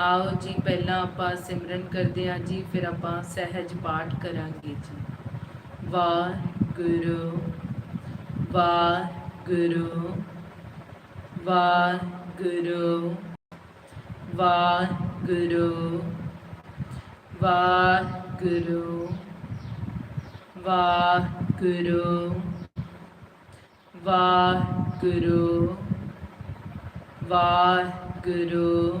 ਆਓ ਜੀ, ਪਹਿਲਾਂ ਆਪਾਂ ਸਿਮਰਨ ਕਰਦੇ ਹਾਂ ਜੀ, ਫਿਰ ਆਪਾਂ ਸਹਿਜ ਪਾਠ ਕਰਾਂਗੇ ਜੀ। ਵਾਹਿਗੁਰੂ ਵਾਹਿਗੁਰੂ ਵਾਹਿਗੁਰੂ ਵਾਹਿਗੁਰੂ ਵਾਹਿਗੁਰੂ ਵਾਹਿਗੁਰੂ ਵਾਹਿਗੁਰੂ ਵਾਹਿਗੁਰੂ।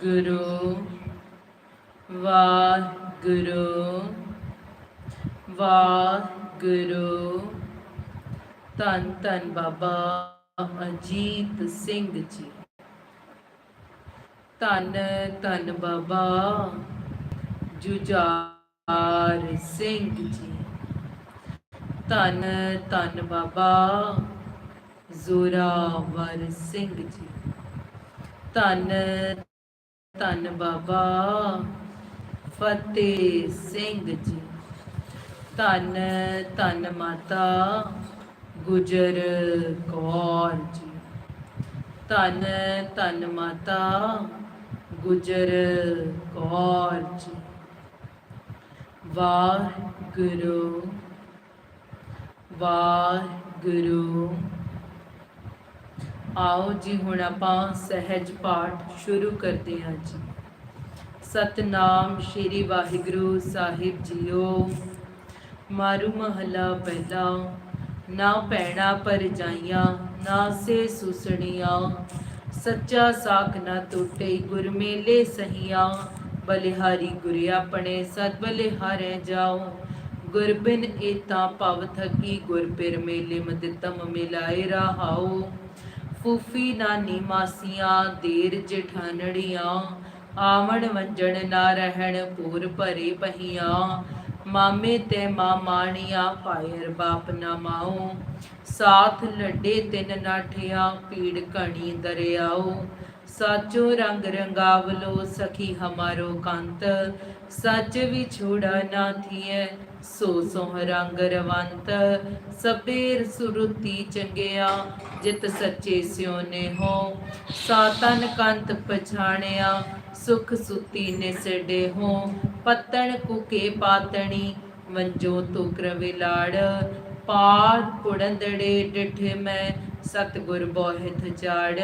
ਵਾਹਿਗੁਰੂ ਵਾਹਿਗੁਰੂ ਧੰਨ ਧੰਨ ਬਾਬਾ ਅਜੀਤ ਸਿੰਘ ਜੀ। ਧੰਨ ਧੰਨ ਬਾਬਾ ਜੁਝਾਰ ਸਿੰਘ ਜੀ। ਧੰਨ ਧੰਨ ਬਾਬਾ ਜ਼ੋਰਾਵਰ ਸਿੰਘ ਜੀ। ਧੰਨ ਧੰਨ ਬਾਬਾ ਫਤਿਹ ਸਿੰਘ ਜੀ। ਧੰਨ ਧੰਨ ਮਾਤਾ ਗੁਜਰ ਕੌਰ ਜੀ। ਧੰਨ ਧੰਨ ਮਾਤਾ ਗੁਜਰ ਕੌਰ ਜੀ। ਵਾਹਿਗੁਰੂ ਵਾਹਿਗੁਰੂ ਆਓ ਜੀ, ਹੁਣ ਆਪਾਂ ਸਹਿਜ ਪਾਠ ਸ਼ੁਰੂ ਕਰਦੇ ਹਾਂ ਜੀ। ਸਤਨਾਮ ਸ਼੍ਰੀ ਵਾਹਿਗੁਰੂ ਸਾਹਿਬ ਜੀਓ। ਮਾਰੂ ਮਹਲਾ ਪਹਿਲਾ, ਨਾ ਪੈਣਾ ਪਰ ਜਾਈਆਂ, ਨਾ ਸੇ ਸੁਸਣੀਆਂ। ਸੱਚਾ ਸਾਖ ਨਾ ਟੁੱਟੇ, ਗੁਰ ਮੇਲੇ ਸਹੀਆਂ। ਬਲਿਹਾਰੀ ਗੁਰ ਆਪਣੇ ਸਦ ਬਲਿਹਾਰੇ ਜਾਓ। ਗੁਰ ਬਿਨ ਏਤਾ ਪਵ ਥਕੀ, ਗੁਰ ਪਿਰ ਮੇਲੇ ਮਦਿਤਮ ਮਿਲਾਏ ਰਹਾਓ। ਫੂਫੀ ਨਾਨੀ ਮਾਸੀਆਂ, ਦੇਰ ਜਠਾਨੜੀਆਂ, ਆਵਣ ਵੰਜਣ ਨਾ ਰਹਿਣ ਪੂਰ ਭਰੇ ਪਹੀਆਂ। ਮਾਮੇ ਤੇ ਮਾਮਾਣੀਆਂ ਪਾਇਰ ਬਾਪ ਨਾ ਮਾਓ ਸਾਥ ਲੱਡੇ ਤਿੰਨ ਨਾਠਿਆ, ਪੀੜ ਘਣੀ ਦਰਿਆਓ ਸਾਚੋ ਰੰਗ ਰੰਗਾਵਲੋ ਸਖੀ ਹਮਾਰੋ ਕੰਤ। ਸੱਚ ਵਿਛੋੜਾ ਨਾ ਥੀਐ ਸੋ ਸੋਹ ਰੰਗ ਰਵੰਤ ਸਬੇਰ ਸੁਰਤੀ ਚੰਗਿਆ, ਜਿਤ ਸੱਚੇ ਸਿਉ ਨੇ ਹੋ ਸਾਤਨ ਕੰਤ ਪਛਾਣਿਆ, ਸੁਖ ਸੁਤੀ ਨਿਸੜੇ ਹੋ। ਪਤਣ ਕੁਕੇ ਪਾਤਣੀ, ਮੰਜੋ ਤੁਕਰ ਵਿਲਾੜ ਪਾਦ ਪੁੜੰਦੜੇ ਡਿਠ ਮੈਂ, ਸਤਗੁਰ ਬੋਹਿਤ ਝਾੜ।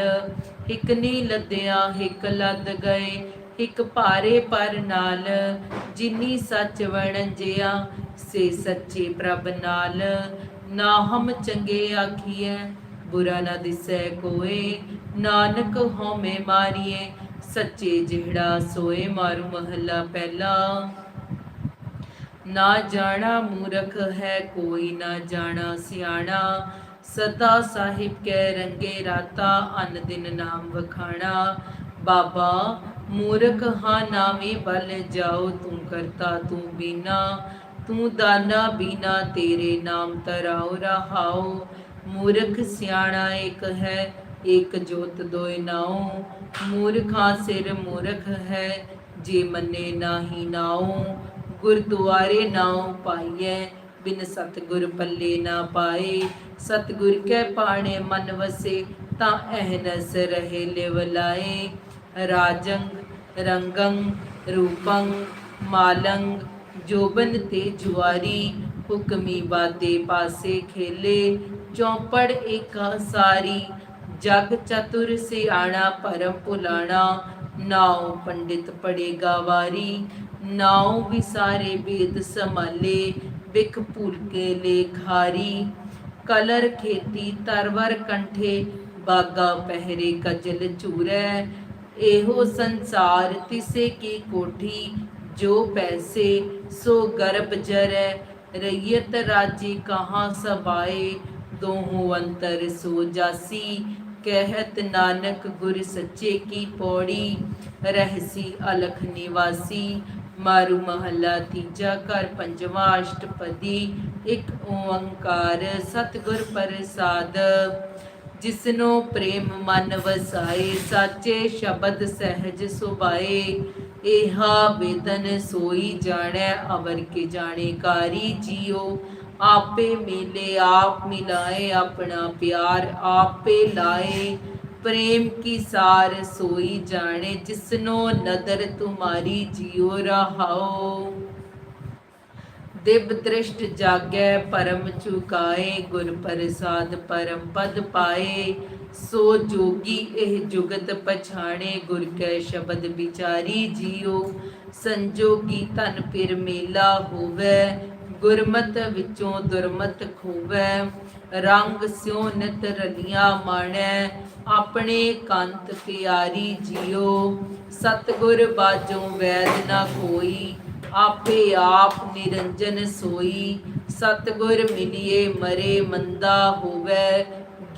ਇਕ ਨੀ ਲੱਦਿਆ ਹਿਕ ਲੱਦ ਗਏ ਇਕ ਭਾਰੇ ਪਰ ਨਾਲ, ਜਿਨੀ ਸੱਚ ਵਣਜਿਆ, ਸੇ ਸੱਚੇ ਪ੍ਰਭ ਨਾਲ। ਨਾ ਹਮ ਚੰਗੇ ਆਖੀਐ, ਬੁਰਾ ਨਾ ਦਿਸੈ ਕੋਏ। ਨਾਨਕ ਹਉਮੈ ਮਾਰੀਏ ਸੱਚੇ ਜਿਹੜਾ ਸੋਏ ਮਾਰੂ ਮਹੱਲਾ ਪਹਿਲਾ। ਨਾ ਜਾਣਾ ਮੂਰਖ ਹੈ ਕੋਈ, ਨਾ ਜਾਣਾ ਸਿਆਣਾ। ਸਦਾ ਸਾਹਿਬ ਕੈ ਰੰਗੇ ਰਾਤਾ, ਅਨ ਦਿਨ ਨਾਮ ਵਖਾਣਾ। ਬਾਬਾ ਮੂਰਖ ਹਾਂ ਨਾਵੇਂ ਬਲ ਜਾਓ, ਤੂੰ ਕਰਤਾ ਤੂੰ ਬੀਨਾ, ਤੂੰ ਦਾਨਾ ਬੀਨਾ ਤੇਰੇ ਨਾਮ ਤਰਾਉ ਰਹਾਉ ਮੂਰਖ ਸਿਆਣਾ ਇੱਕ ਹੈ, ਇੱਕ ਜੋਤ ਦੋਇ ਨਾਉ। ਮੂਰਖਾਂ ਸਿਰ ਮੂਰਖ ਹੈ, ਜੇ ਮੰਨੇ ਨਾਹੀ ਨਾਉ। ਗੁਰਦੁਆਰੇ ਨਾਉ ਪਾਈਐ, ਬਿਨ ਸਤਗੁਰ ਪੱਲੇ ਨਾ ਪਾਏ। ਸਤਗੁਰ ਕੈ ਪਾਣੇ ਮਨ ਵਸੇ, ਤਾਂ ਅਹਨਸ ਰਹੇ ਲਿਵ ਲਾਏ। ਰਾਜੰਗ, ਰੰਗੰ, ਰੂਪੰ, ਮਾਲੰਗ, ਜੋਬਨ ਤੇ ਜੁਆਰੀ, ਹੁਕਮੀ ਬਾਦੇ ਪਾਸੇ ਖੇਲੇ, ਚੌਪੜ ਏਕਾ ਸਾਰੀ, ਜਗ ਚਤੁਰ ਸਿਆਣਾ ਪਰਮ ਭੁਲਾਣਾ ਨਾਉ ਪੰਡਿਤ ਪੜੇਗਾ ਵਾਰੀ ਨਾਉ ਵਿਸਾਰੇ ਵੇਦ ਸਮਾਲੇ ਬਿਖ ਭੂਲ ਕੇ ਲੇਖਾਰੀ ਕਲਰ ਖੇਤੀ ਤਰਵਰ ਕੰਠੇ, ਬਾਗਾ ਪਹਿਰੇ ਕਜਲ ਚੂਰੈ ਇਹੋ ਸੰਸਾਰ ਤਿਸੇ ਕੀ ਕੋਠੀ, ਜੋ ਪੈਸੇ ਸੋ ਗਰਭ ਜਰੈ, ਰਈਅਤ ਰਾਜੀ ਕਹਾਂ ਸਬਾਏ, ਦੋਹੋਂ ਅੰਤਰ ਸੋ ਜਾਸੀ, ਕਹਿਤ ਨਾਨਕ ਗੁਰ ਸੱਚੇ ਕੀ ਪੌੜੀ, ਰਹਿਸੀ ਅਲਖ ਨਿਵਾਸੀ, ਮਾਰੂ ਮਹੱਲਾ ਤੀਜਾ ਘਰ ਪੰਜਵਾਂ ਅਸ਼ਟਪਦੀ, ਇੱਕ ਓੰਕਾਰ ਸਤਿਗੁਰ ਪ੍ਰਸਾਦ। ਜਿਸਨੋ ਪ੍ਰੇਮ ਮਨ ਵਸਾਏ ਸਾਚੇ ਸ਼ਬਦ ਸਹਿਜ ਸੁਭਾਏ ਇਹਾ ਵੇਦਨ ਸੋਈ ਜਾਣੈ ਅਵਰ ਕੇ ਜਾਣੇ ਕਾਰੀ ਜੀਓ ਆਪੇ ਮਿਲੇ ਆਪ ਮਿਲਾਏ ਆਪਣਾ ਪਿਆਰ ਆਪੇ ਲਾਏ प्रेम की सार सोई जाने जिसनो नदर तुम्हारी जियो रहाओ ਦਿਵ ਦ੍ਰਿਸ਼ਟ ਜਾਗੈ ਪਰਮ ਚੁਕਾਏ, ਗੁਰ ਪ੍ਰਸਾਦ ਪਰਮ ਪਦ ਪਾਏ। ਸੋ ਜੋਗੀ ਇਹ ਜੁਗਤ ਪਛਾਣੇ, ਗੁਰ ਕੈ ਸ਼ਬਦ ਵਿਚਾਰੀ ਜੀਓ। ਸੰਜੋਗੀ ਤਨ ਫਿਰ ਮੇਲਾ ਹੋਵੇ, ਗੁਰਮਤ ਵਿੱਚੋਂ ਦੁਰਮਤ ਖੋਵੈ। ਰੰਗ ਸਿਉ ਨਿਤ ਰਲੀਆਂ ਮਾਣੈ, ਆਪਣੇ ਕੰਤ ਪਿਆਰੀ ਜੀਓ। ਸਤਗੁਰ ਬਾਝੋਂ ਵੈਦ ਨਾ ਕੋਈ ਆਪੇ ਆਪ ਨਿਰੰਜਨ ਸੋਈ। ਸਤਗੁਰ ਮਿਲਿਏ ਮਰੇ ਮੰਦਾ ਹੋਵੇ,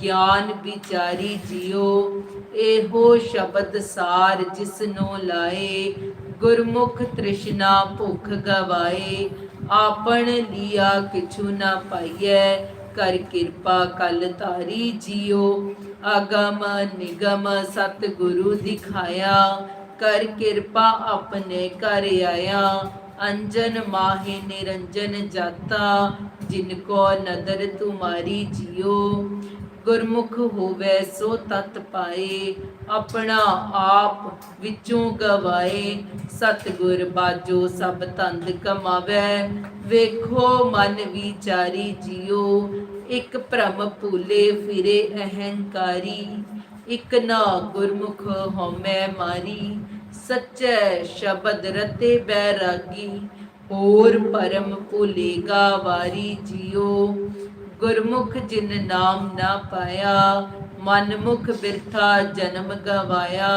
ਗਿਆਨ ਵਿਚਾਰੀ ਜਿਉ। ਇਹੋ ਸ਼ਬਦ ਸਾਰ ਜਿਸਨੋ ਲਾਏ, ਗੁਰਮੁਖ ਤ੍ਰਿਸ਼ਨਾ ਭੁਖ ਗਵਾਏ। ਆਪਣ ਲੀਆ ਕਿਛੂ ਨਾ ਪਾਈਐ, ਕਰ ਕਿਰਪਾ ਕਲ ਤਾਰੀ ਜਿਉ। ਅਗਮ ਨਿਗਮ ਸਤਿਗੁਰੂ ਦਿਖਾਇਆ, ਕਰ ਕਿਰਪਾ ਆਪਣੇ ਘਰ ਆਇਆ। ਅੰਜਨ ਮਾਹੇ ਨਿਰੰਜਨ ਜਾਤਾ, ਜਿਨ ਕੋ ਨਦਰ ਤੁਮਾਰੀ ਜਿਉ। ਗੁਰਮੁਖ ਹੋਵੇ ਸੋ ਤਤ ਪਾਏ, ਆਪਣਾ ਆਪ ਵਿੱਚੋਂ ਗਵਾਏ। ਸਤਗੁਰ ਬਾਜੋ ਸਭ ਤੰਦ ਕਮਾਵੇ, ਵੇਖੋ ਮਨ ਵਿਚਾਰੀ ਜਿਉ। ਇੱਕ ਭ੍ਰਮ ਭੂਲੇ ਫਿਰੇ ਅਹੰਕਾਰੀ, ਇਕ ਨਾ ਗੁਰਮੁਖ ਹਉਮੈ ਮਾਰੀ। ਸੱਚੇ ਸ਼ਬਦ ਰਤੇ ਬੈਰਾਗੀ, ਹੋਰ ਪਰਮ ਭੁਲੇਗਾ ਵਾਰੀ ਜਿਉ ਗੁਰਮੁਖ ਜਿਨ ਨਾਮ ਨਾ ਪਾਇਆ ਮਨ ਮੁਖ ਬਿਰਥਾ ਜਨਮ ਗਵਾਇਆ।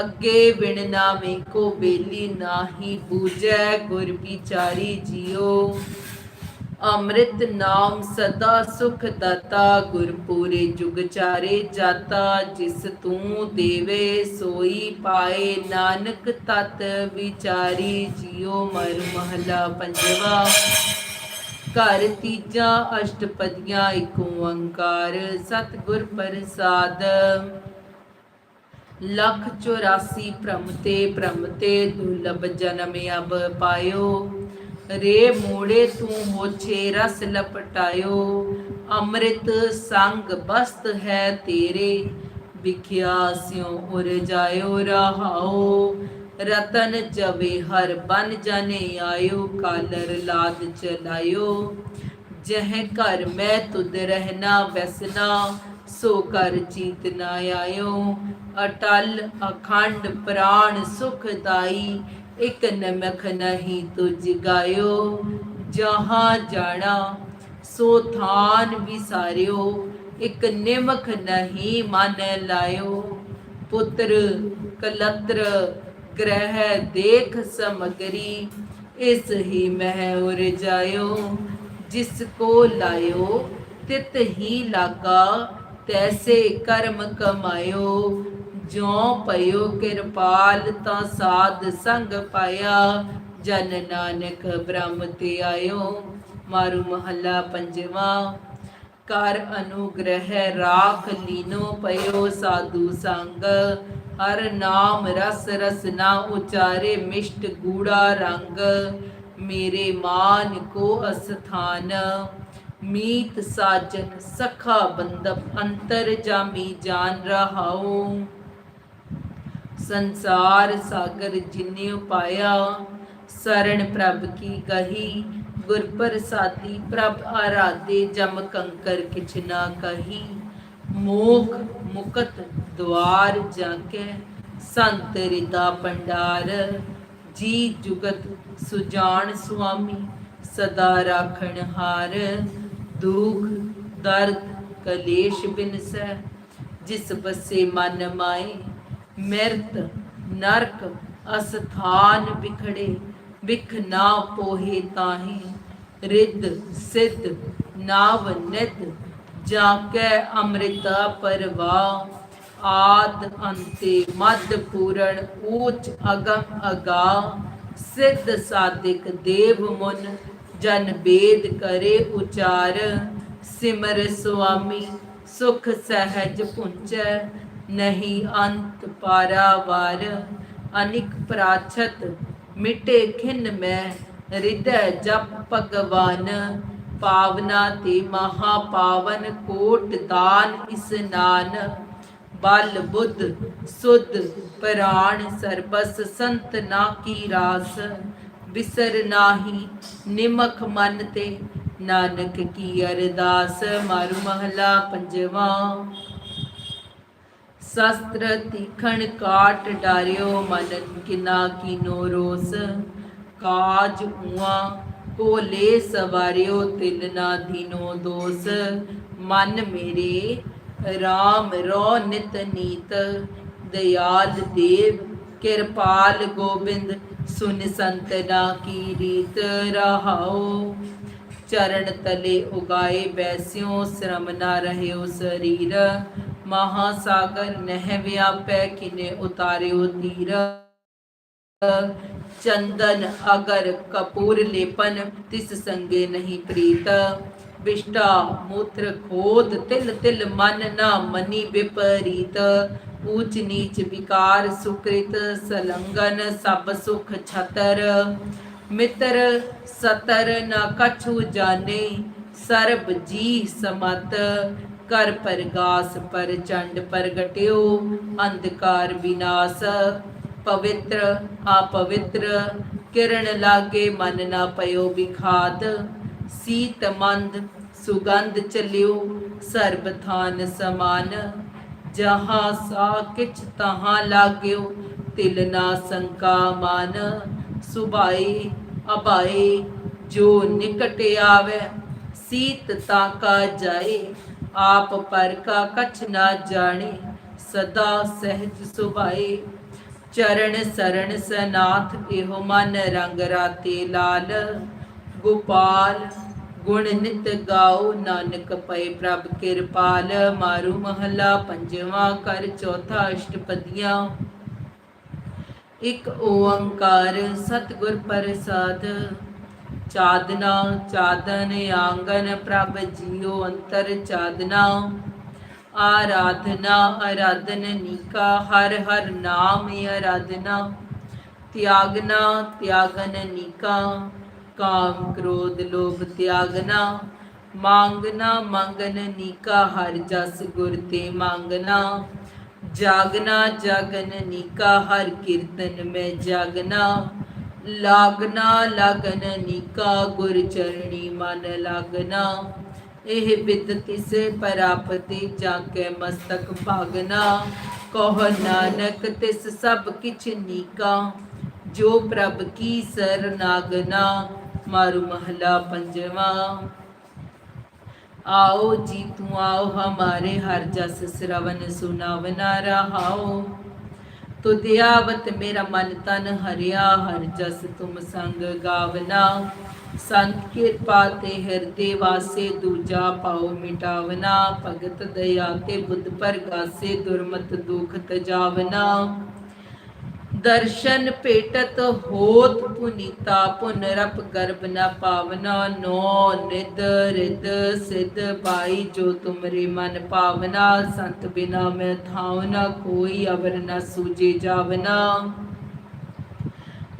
ਅੱਗੇ ਵਿਣ ਨਾਮੇ ਕੋ ਬੇਲੀ ਨਾਹੀ, ਬੂਝੈ ਗੁਰ ਵਿਚਾਰੀ ਜਿਉ ਅੰਮ੍ਰਿਤ ਨਾਮ ਸਦਾ ਸੁਖ ਦਾਤਾ, ਗੁਰਪੂਰੇ ਜੁਗ ਚਾਰੇ ਜਾਤਾ, ਜਿਸ ਤੂੰ ਦੇਵੇ ਸੋਈ ਪਾਏ, ਨਾਨਕ ਤਤ ਵਿਚਾਰੀ ਜਿਉ ਮਰ ਮਹਲਾ ਪੰਜਵਾ। ਘਰ ਤੀਜਾ ਅਸ਼ਟਪਦੀਆਂ ਏਕ ਓੰਕਾਰ ਸਤਿਗੁਰ ਪ੍ਰਸਾਦ। ਲੱਖ 84 ਭ੍ਰਮ ਤੇ ਦੁਲਭ ਜਨਮ ਅਬ ਪਾਇਓ। ਰੇ ਮੋੜੇ ਤੂੰ ਹੋਛੇ ਰਸ ਲਪਟਾਇਓ, ਅੰਮ੍ਰਿਤ ਸੰਗ ਬਸਤ ਹੈ ਤੇਰੇ। ਵਿਖਿਆ ਸਿਉ ਉਰ ਜਾਇਓ ਰਹਾਓ, ਰਤਨ ਜਵੇ ਹਰ ਬਨ ਜਾਣੇ ਆਇਓ, ਕਾਲਰ ਲਾਦ ਚਲਾਇਓ। ਜਹ ਘਰ ਮੈਂ ਤੁਧ ਰਹਿਣਾ ਵਸਨਾ, ਸੋ ਕਰ ਚੀਤ ਨਾ ਆਇਓ। ਅਟਲ ਅਖੰਡ ਪ੍ਰਾਣ ਸੁਖਦਾਈ ਇਕ ਨਮਖ ਨਹੀਂ ਤੁਝ ਗਾਇਓ, ਜਹਾਂ ਜਾਣਾ ਸੋ ਥਾਨ ਵਿਸਾਰਿਓ, ਇਕ ਨਿਮਖ ਨਹੀਂ ਮਨ ਲਾਇਓ। ਪੁੱਤਰ ਕਲਤਰ ਗ੍ਰਹਿ ਦੇਖ ਸਮਗਰੀ, ਇਸ ਹੀ ਮਹਿ ਉਰ ਜਾਇਓ, ਜਿਸ ਕੋ ਲਾਇਓ, ਤਿਤ ਹੀ ਲਾਗਾ ਤੈਸੇ ਕਰਮ ਕਮਾਇਓ। ਜੋ ਪਇਓ ਕਿਰਪਾਲ, ਤਾਂ ਸਾਧ ਸੰਗ ਪਾਇਆ। ਜਨ ਨਾਨਕ ਬ੍ਰਹਮ ਤੇ ਆਇਓ, ਮਾਰੂ ਮਹੱਲਾ ਪੰਜਵਾ। ਕਰ ਅਨੁਗ੍ਰਹਿ ਰਾਖ ਲੀਨੋ ਪਇਓ ਸਾਧੂ ਸੰਗ। ਹਰ ਨਾਮ ਰਸ ਰਸ ਨਾ ਉਚਾਰੇ ਮਿਸ਼ਟ ਗੂੜਾ ਰੰਗ। ਮੇਰੇ ਮਾਨ ਕੋ ਅਸਥਾਨ, ਮੀਤ ਸਾਜਨ ਸਖਾ ਬੰਦਪ ਅੰਤਰ ਜਾਮੀ ਜਾਨ ਰਹਾਉ। ਸੰਸਾਰ ਸਾਗਰ ਜਿਨਿਉ ਪਾਇਆ ਸਰਣ ਪ੍ਰਭ ਕੀ ਕਹੀ? ਗੁਰ ਪ੍ਰਸਾਦੀ ਪ੍ਰਭ ਆਰਾਧੇ, ਜਮ ਕੰਕਰ ਕਿਛ ਨਾ ਕਹੀ। ਮੋਖ ਮੁਕਤ ਦਵਾਰ ਜਾਕੇ ਸੰਤ ਰਿਦਾ ਪੰਡਾਰ ਜੀ ਜੁਗਤ ਸੁਜਾਨ ਸੁਆਮੀ, ਸਦਾ ਰਾਖਣ ਹਾਰ। ਦੁਖ ਦਰਦ ਕਲੇਸ਼ ਬਿਨਸੈ, ਜਿਸ ਬਸੇ ਮਨ ਮਾਏ ਮਿਰਤ, ਨਰਕ, ਅਸਥਾਨ ਵਿਖੜੇ, ਵਿਖ ਨਾ ਪੋਹੇ ਤਾਹੀ। ਰਿੱਧ, ਸਿੱਧ, ਨਾਵ ਨਿਤ ਜਾ ਕੈ ਅੰਮ੍ਰਿਤ ਪਰਵਾ ਆਦ ਅੰਤੇ ਮਦ ਪੂਰਨ ਊਚ ਅਗਮ ਅਗਾ ਸਿੱਧ ਸਾਦਿਕ ਦੇਵ ਮੁਨ, ਜਨ ਬੇਦ ਕਰੇ ਉਚਾਰ। ਸਿਮਰ ਸੁਆਮੀ, ਸੁਖ ਸਹਿਜ ਪੁੰਚੈ ਨਹੀਂ ਅੰਤ ਪਾਰਾਵਾਰ, ਅਨਿਕ ਪ੍ਰਾਚਤ ਮਿਟੇ ਖਿਨ ਮੈਂ ਹਿਰਦੈ ਜਪ ਭਗਵਾਨ, ਪਾਵਨਾ ਤੇ ਮਹਾ ਪਾਵਨ ਕੋਟ ਦਾਨ ਇਸਨਾਨ ਬਲ ਬੁੱਧ ਸੁਧ ਪ੍ਰਾਣ ਸਰਬਸ ਸੰਤ ਨਾ ਕੀ ਰਾਸ। ਬਿਸਰ ਨਾਹੀ ਨਿਮਖ ਮਨ ਤੇ ਨਾਨਕ ਕੀ ਅਰਦਾਸ। ਮਾਰੂ ਮਹਲਾ ਪੰਜਵਾਂ। ਸ਼ਸਤਰ ਤੀਖਣ ਕਾਟ ਡਾਰਿਓ ਮਨ ਕਿਨਾ ਕੀਨੋ ਰੋਸ। ਕਾਜ ਉਆ ਕੋਲੇ ਸਵਾਰਿਓ ਤਿਲ ਨਾ ਦੀਨੋ ਦੋਸ। ਮਨ ਮੇਰੇ RAM ਰੋ ਨਿਤ ਨੀਤ। ਦਇਆਲ ਦੇਵ ਕਿਰਪਾਲ ਗੋਬਿੰਦ, ਸੁਨ ਸੰਤਨਾ ਕੀ ਰੀਤ ਰਹਾਓ। ਚਰਨ ਤਲੇ ਉਗਾਏ ਬੈਸਿਓ, ਸ਼ਰਮ ਨਾ ਰਹਿਓ ਸਰੀਰ। ਮਹਾ ਸਾਗਰ ਨਹਿ ਵਿਆਪੈ ਕਿਨੇ ਉਤਾਰਿਓ ਤੀਰ ਚੰਦਨ ਅਗਰ ਕਪੂਰ ਲੇਪਨ, ਤਿਸ ਸੰਗੇ ਨਹੀਂ ਪ੍ਰੀਤ। ਵਿਸ਼ਟਾ ਮੂਤਰ ਖੋਦ, ਤਿਲ ਤਿਲ ਮਨ ਨਾ ਮਨੀ ਵਿਪਰੀਤ। ਊਚ ਨੀਚ ਵਿਕਾਰ ਸੁਕ੍ਰਿਤ, ਸਲੰਗਨ ਸਭ ਸੁਖ ਛਤਰ। ਮਿੱਤਰ ਸਤਰ ਨਾ ਕਛੂ ਜਾਣੇ, ਸਰਬ ਜੀ ਸਮਤ। ਕਰ ਪਰਗਾਸ ਪਰ ਚੰਡ ਪ੍ਰਗਟਿਓ, ਅੰਧਕਾਰ ਵਿਨਾਸ਼। ਪਵਿੱਤਰ ਆਪਵਿੱਤਰ ਕਿਰਣ ਲਾਗੇ ਮਨ ਨਾ ਪਇਓ ਵਿਖਾਤ ਸੀਤ ਮੰਦ, ਸੁਗੰਧ ਚਲਿਓ ਸਰਬ ਥਾਨ ਸਮਾਨ। ਜਹਾਂ ਸਾ ਕਿਛ ਤਹਾਂ ਲਾਗਿਓ, ਤਿਲ ਨਾ ਸੰਕਾ ਮਨ। ਸੁਭਾਈ ਅਭਾਈ ਜੋ ਨਿਕਟ ਆਵੇ, ਸੀਤ ਤਾ ਕਾ ਜਾਏ। ਆਪ ਪਰ ਕਾ ਕਛ ਨਾ ਜਾਣੇ, ਸਦਾ ਸਹਿਜ ਸੁਭਾਏ। ਚਰਨ ਸਰਣ ਸਨਾਥ ਇਹੋ ਮਨ ਰੰਗ ਰਾਤੇ ਲਾਲ। ਗੋਪਾਲ, ਗੁਣ ਨਿਤ ਗਾਓ ਨਾਨਕ ਪਏ ਪ੍ਰਭ ਕਿਰਪਾਲ। ਮਾਰੂ ਮਹਲਾ ਪੰਜਵਾਂ ਕਰ ਚੌਥਾ ਅਸ਼ਟਪਦੀਆਂ। ਇੱਕ ਓੰਕਾਰ ਸਤਿਗੁਰ ਪ੍ਰਸਾਦ। ਚਾਦਨਾ ਚਾਦਨ ਆਂਗਨ ਪ੍ਰਭ ਜੀਓ ਅੰਤਰ ਚਾਦਨਾ ਆਰਾਧਨਾ ਆਰਾਧਨ ਨੀਕਾ, ਹਰ ਹਰ ਨਾਮ ਆਰਾਧਨਾ ਤਿਆਗਨਾ, ਤਿਆਗਨ ਨੀਕਾ, ਕਾਮ ਕ੍ਰੋਧ ਲੋਭ ਤਿਆਗਨਾ। ਮੰਗਨਾ, ਮੰਗਨ ਨੀਕਾ, ਹਰ ਜਸ ਗੁਰ ਤੇ ਮੰਗਨਾ। ਜਾਗਨਾ, ਜਾਗਨ ਨੀਕਾ, ਹਰ ਕੀਰਤਨ ਮੈਂ ਜਾਗਨਾ। ਲਾਗਨਾ ਲਗਨ ਨੀਕਾ ਗੁਰ ਚਰਣੀ ਮਨ ਲਾਗਨਾ ਇਹ ਵਿਦ ਤਿਸੇ ਪਰਾਪਤੀ ਜਾ ਕੇ ਮਸਤਕ ਭਾਗਨਾ ਕਹ ਨਾਨਕ ਤਿਸ ਸਭ ਕਿਛ ਨੀਕਾ ਜੋ ਪ੍ਰਭ ਕੀ ਸਰਨਾਗਨਾ ਮਾਰੂ ਮਹਲਾ ਪੰਜਵਾ आओ जी तू आओ हमारे हर जस श्रवण सुनावना रहाओ ਤੋ ਦਿਆਵਤ ਮੇਰਾ ਮਨ ਤਨ ਹਰਿਆ, ਹਰ ਜਸ ਤੁਮ ਸੰਗ ਗਾਵਨਾ। ਸੰਤ ਕਿਰਪਾ ਤੇ ਹਿਰਦੇ ਵਾਸੇ ਦੂਜਾ ਪਾਉ ਮਿਟਾਵਨਾ। ਭਗਤ ਦਇਆ ਤੇ ਬੁੱਧ ਪਰਗਾਸੇ ਦੁਰਮਤ ਦੁਖ ਤਜਾਵਨਾ ਦਰਸ਼ਨ ਭੇਟਤ ਹੋਤ ਪੁਨੀਤਾ ਪੁਨਰਪ ਗਰਭ ਨ ਪਾਵਨਾ, ਨੋ ਨਿਦ ਰਿਦ ਸਿਧ ਪਾਈ ਜੋ ਤੁਮਰੇ ਮਨ ਪਾਵਨਾ, ਸੰਤ ਬਿਨਾ ਮੈਂ ਥਾਉ ਨ ਕੋਈ ਅਵਰ ਨ ਸੂਜੇ ਜਾਵਨਾ।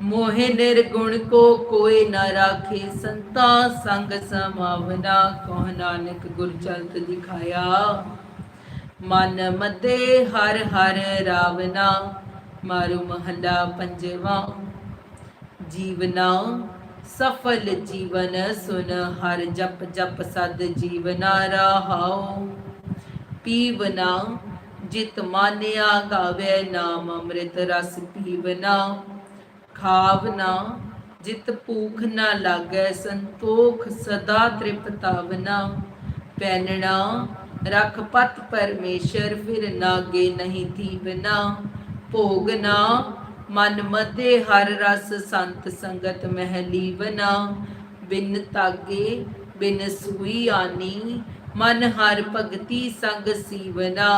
ਮੋਹਿ ਨਿਰਗੁਣ ਕੋ ਕੋਈ ਨ ਰਾਖੇ ਸੰਤਾ, ਸੰਗ ਸਮਾਵਨਾ, ਕਹ ਨਾਨਕ ਗੁਰ ਚਲਤ ਦਿਖਾਇਆ। ਮਨ ਮਤੇ ਹਰ ਹਰ ਰਾਵਨਾ ਮਾਰੂ ਮਹੱਲਾ ਪੰਜਵਾਂ। ਜੀਵਨਾ ਸਫਲ ਜੀਵਨ ਸੁਨ, ਹਰ ਜਪ ਜਪ ਸਦ ਜੀਵਨਾ ਰਹਾਉ। ਪੀਵਨਾ ਜਿਤ ਮਾਨਿਆ ਗਾਵੇ, ਨਾਮ ਅੰਮ੍ਰਿਤ ਰਸ ਪੀਵਨਾ ਖਾਵਨਾ ਜਿਤ ਭੂਖ ਨਾ ਲਾਗੈ, ਸੰਤੋਖ ਸਦਾ ਤ੍ਰਿਪਤਾਵਨਾ ਪੈਨਣਾ ਰਖ ਪਤ ਪਰਮੇਸ਼ਰ, ਫਿਰ ਨਾਗੇ ਨਹੀਂ ਥੀਵਨਾ ਭੋਗਨਾ ਮਨ ਮਤੇ ਹਰ ਰਸ ਸੰਤ ਸੰਗਤ ਮਹਿ ਲੀਵਨਾ। ਬਿਨ ਤਾਗੇ ਬਿਨ ਸੂਈ ਆਨੀ, ਮਨ ਹਰ ਭਗਤੀ ਸੰਗ ਸੀਵਨਾ।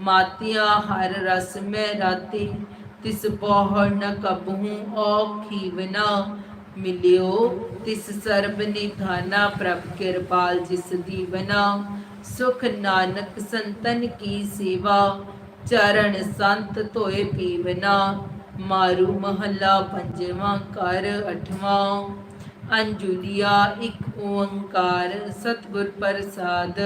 ਮਾਤਿਆ ਹਰ ਰਸ ਮੈਂ ਰਾਤੇ, ਤਿਸ ਬਹੁ ਨ ਕਬਹੂ ਔਖੀ ਮਿਲਿਓ ਤਿਸ ਸਰਬ ਨਿਧਾਨਾ ਪ੍ਰਭ ਕਿਰਪਾਲ ਜਿਸ ਦੀਵਨਾ। ਸੁਖ ਨਾਨਕ ਸੰਤਨ ਕੀ ਸੇਵਾ ਚਰਨ ਸੰਤ ਧੋਏ ਪੀਵਨਾ ਮਾਰੂ ਮਹੱਲਾ ਪੰਜਵਾਂ ਕਰ ਅਠਵਾਂ। ਅੰਜੁਲੀਆ ਇੱਕ ਓੰਕਾਰ ਸਤਿਗੁਰ ਪ੍ਰਸਾਦ।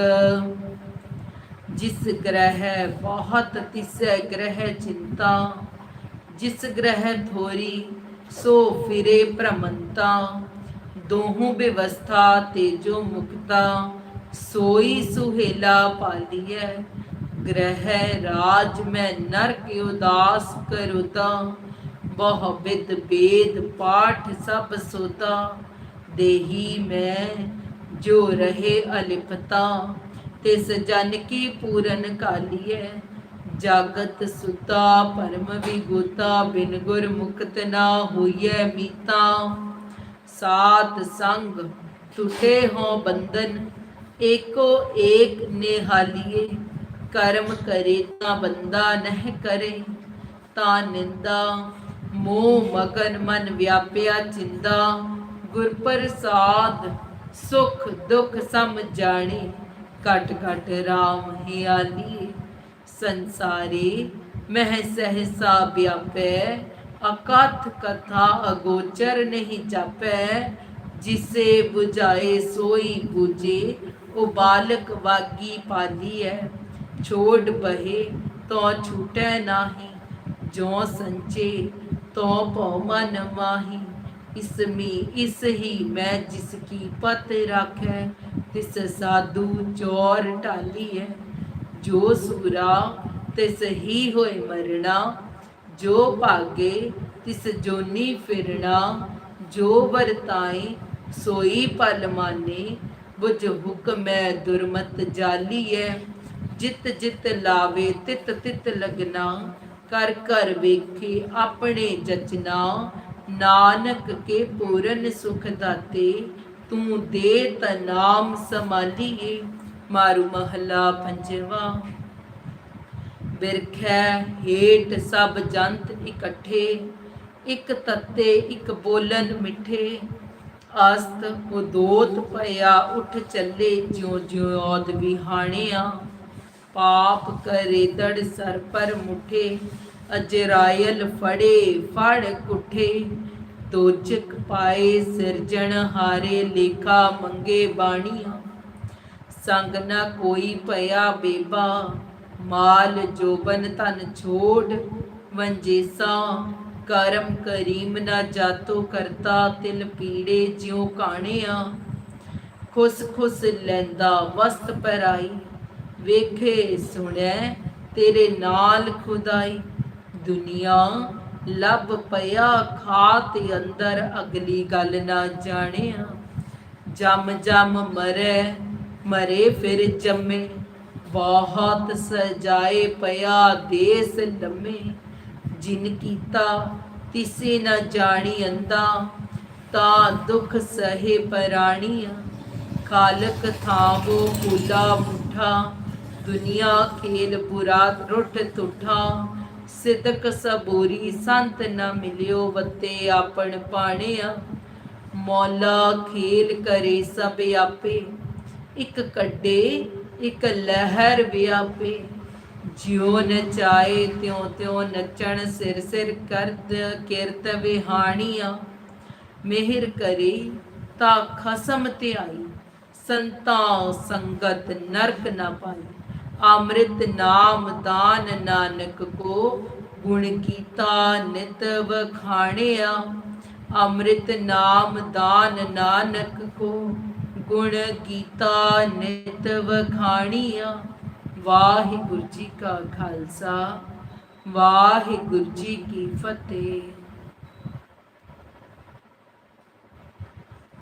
ਜਿਸ ਗ੍ਰਹਿ ਬਹੁਤ ਤਿਸੈ ਗ੍ਰਹਿ ਚਿੰਤਾ, ਜਿਸ ਗ੍ਰਹਿ ਥੋਰੀ ਸੋ ਫਿਰੇ ਭ੍ਰਮੰਤਾ। ਦੋਹੂ ਬਿਵਸਥਾ ਤੇਜੋ ਮੁਕਤਾ, ਸੋਈ ਸੁਹੇਲਾ ਪਾਲੀਐ ਗ੍ਰਹਿ ਰਾਜ ਮੈਂ ਨਰਕ ਉਦਾਸ ਕਰੁਤਾ, ਬਹੁ ਵਿਦ ਬੇਦ ਪਾਠ ਸਭ ਸੋਤਾ। ਦੇਹੀ ਮੈਂ ਜੋ ਰਹੇ ਅਲਿਪਤਾ, ਤਿਸ ਜਨ ਕੀ ਪੂਰਨ ਕਾਲੀਐ। ਜਾਗਤ ਸੁਤਾ, ਪਰਮ ਵਿਗੋਤਾ ਬਿਨ ਗੁਰ ਮੁਕਤ ਨਾ ਹੋਈਐ ਮੀਤਾ। ਸਾਤ ਸੰਗ ਟੁਟੇ ਹੋ ਬੰਧਨ, ਏਕੋ ਏਕ ਨਿਹਾਲੀਏ। ਕਰਮ ਕਰੇ ਤਾਂ ਬੰਦਾ ਨਹਿ ਕਰੇ, ਤਾਂ ਨਿੰਦਾ, ਮੋਹ ਮਗਨ ਮਨ ਵਿਆਪਿਆ ਚਿੰਦਾ ਗੁਰ ਪ੍ਰਸਾਦ, ਸੁਖ ਦੁਖ ਸਮ ਜਾਣੇ, ਘਟ ਕਟ ਰਾਮ ਹਿਆਲੀ ਸੰਸਾਰੀ ਮਹਿ ਸਹਸਾ ਵਿਆਪੈ, ਅਕਥ ਕਥਾ ਅਗੋਚਰ ਨਹੀਂ ਜਾਪੈ। ਜਿਸੇ 부ਝਾਏ ਸੋਈ 부ਝੇ ਉਹ ਬਾਲਕ ਵਾਗੀ ਹੈ ਛੋੜ ਬਹੇ ਤੋ ਛੂਟੈ ਨਾਹੀ ਜੋ ਸੰਚੇ ਤੋ ਭਉ ਮਨ ਮਾਹੀ ਇਸਮੀ ਇਸ ਹੀ ਮੈਂ ਜਿਸ ਕੀ ਪਤ ਰਾਖੈ, ਤਿਸ ਸਾਧੂ ਚੋਰ ਢਾਲੀਐ। ਜੋ ਸੂਰਾ ਤਿਸ ਹੀ ਹੋਏ ਮਰਣਾ, ਜੋ ਭਾਗੇ ਤਿਸ ਜੋਨੀ ਫਿਰਣਾ। ਜੋ ਵਰਤਾਏ ਸੋਈ ਪਲ ਮਾਨੇ, ਬੁਝ ਹੁਕਮੈ ਦੁਰਮਤ ਜਾਲੀਐ। ਜਿਤ ਜਿਤ ਲਾਵੇ, ਤਿਤ ਤਿਤ ਲਗਨਾ। ਕਰ ਕਰ ਵੇਖੇ ਆਪਣੇ ਜਚਨਾ। ਨਾਨਕ ਕੇ ਪੂਰਨ ਸੁਖ ਦਾਤੇ। ਤੂੰ ਦੇ ਤ ਨਾਮ ਸਮਾਲੀਏ ਮਾਰੂ ਮਹਲਾ ਪੰਜਵਾ। ਬਿਰਖੈ ਹੇਟ ਸਭ ਜੰਤ ਇਕੱਠੇ। ਇੱਕ ਤੱਤੇ, ਇੱਕ ਬੋਲਨ ਮਿੱਠੇ। ਅਸਤ ਉਦੋਤ ਭਇਆ ਉੱਠ ਚੱਲੇ ਜਿਉ ਜਿਉ ਔਦ ਵਿਹਾਣਿਆ। ਪਾਪ ਕਰੇ ਦੜ ਸਰ ਪਰ ਮੁਠੇ, ਅਜਰਾਇਲ ਫੜੇ, ਫੜ ਕੁਠੇ। ਦੋਚਕ ਪਾਏ ਸਿਰਜਣ ਹਾਰੇ, ਲੇਖਾ ਮੰਗੇ ਬਾਣੀਆਂ। ਸੰਗ ਨਾ ਕੋਈ ਭਇਆ ਬੇਬਾ, ਮਾਲ ਜੋਬਨ ਤਨ ਛੋੜ। ਵੰਜੇਸਾ, ਕਰਮ ਕਰੀਮ ਨਾ ਜਾਤੋ ਕਰਤਾ, ਤਿਲ ਪੀੜੇ ਜਿਉ ਕਾਣਿਆ। ਖੁਸ ਖੁਸ ਲੈਂਦਾ ਵਸਤ ਪਰਾਈ। ਵੇਖੇ ਸੁਣੈ ਤੇਰੇ ਨਾਲ ਖੁਦਾਈ ਦੁਨੀਆ ਲੱਭ ਪਿਆ, ਖਾਤ ਅੰਦਰ ਅਗਲੀ ਗੱਲ ਨਾ ਜਾਣਿਆ। ਜਮ ਜਮ ਮਰੇ ਮਰੇ ਫਿਰ ਜੰਮੇ, ਬਹੁਤ ਸਜਾਏ ਪਿਆ ਦੇਸ ਲੰਮੇ। ਜਿਨ ਕੀਤਾ ਤਿਸੇ ਨਾ ਜਾਣੀ ਅੰਦਾ, ਤਾਂ ਦੁਖ ਸਹੇ ਪਰਾਣੀਆਂ। ਖਾਲਕ ਥਾਵੋ ਕੂਲਾ ਮੁਠਾ ਦੁਨੀਆ ਖੇਲ ਬੁਰਾ ਰੁੱਠ ਤੁਠਾ ਸਿਦਕ ਸਬੂਰੀ ਸੰਤ ਨ ਮਿਲਿਓ ਵਤੇ ਆਪਣ ਪਾਣਿਆ। ਮੌਲਾ ਖੇਲ ਕਰੇ ਸਭ ਆਪੇ। ਇੱਕ ਕੱਡੇ ਇੱਕ ਲਹਿਰ ਵਿਆਪੇ। ਜਿਉ ਨਚਾਏ ਤਿਉ ਤਿਉ ਨਚਣ ਸਿਰ ਸਿਰ ਕਰਦ ਕਿਰਤ ਵਿਹਾਣੀਆਂ। ਮਿਹਰ ਕਰੀ ਤਾ ਖਸਮ ਧਿਆਈ, ਸੰਤਾ ਸੰਗਤ ਨਰਕ ਨਾ ਪਾਈ। ਅੰਮ੍ਰਿਤ ਨਾਮ ਦਾਨ ਨਾਨਕ ਕੋ, ਗੁਣ ਕੀਤਾ ਨਿਤ ਵਖਾਣਿਆ। ਅੰਮ੍ਰਿਤ ਨਾਮ ਦਾਨ ਨਾਨਕ ਕੋ, ਗੁਣ ਕੀਤਾ ਨਿਤ ਵਖਾਣੀਆ। ਵਾਹਿਗੁਰੂ ਜੀ ਕਾ ਖਾਲਸਾ, ਵਾਹਿਗੁਰੂ ਜੀ ਕੀ ਫਤਿਹ।